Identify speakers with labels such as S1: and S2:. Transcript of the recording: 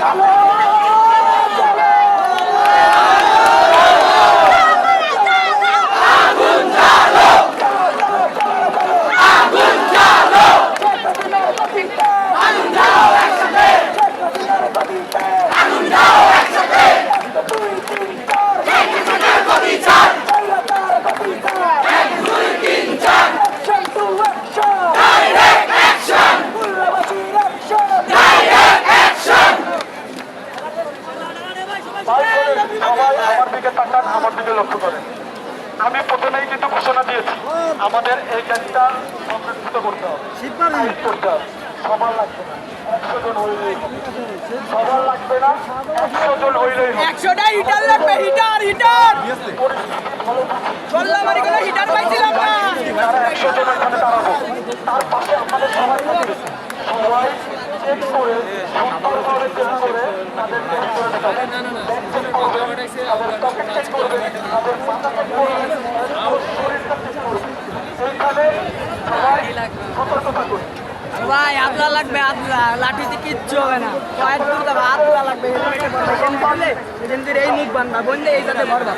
S1: Come on! সবাই আমার দিকে তাকান আমার দিকে লক্ষ্য করেন। আমি প্রথমেই কিন্তু ঘোষণা দিয়েছি আমাদের এই কাজটা সংরক্ষিত করতে হবে। করতে হবে। সবার লাগবে না। একশো জন হইলেই সবার লাগবে না একশো জন হইলেই
S2: একশোটা হিটার লাগবে হিটার হিটার চললাম আর কোনো হিটার পাইছিলাম না
S1: তারা একশো জন এখানে দাঁড়াবো তার পাশে আমাদের সবাই সবাই চেক করে সুন্দরভাবে চেক করে
S2: ভাই, আদলা লাগবে, আদলা। লাঠিতে কিচ্ছু হবে না। কয়েক আদলা লাগবে হেলমেটে বলবে এই মুখ বান্ধা, বন্ধে এই যাতে ভরবা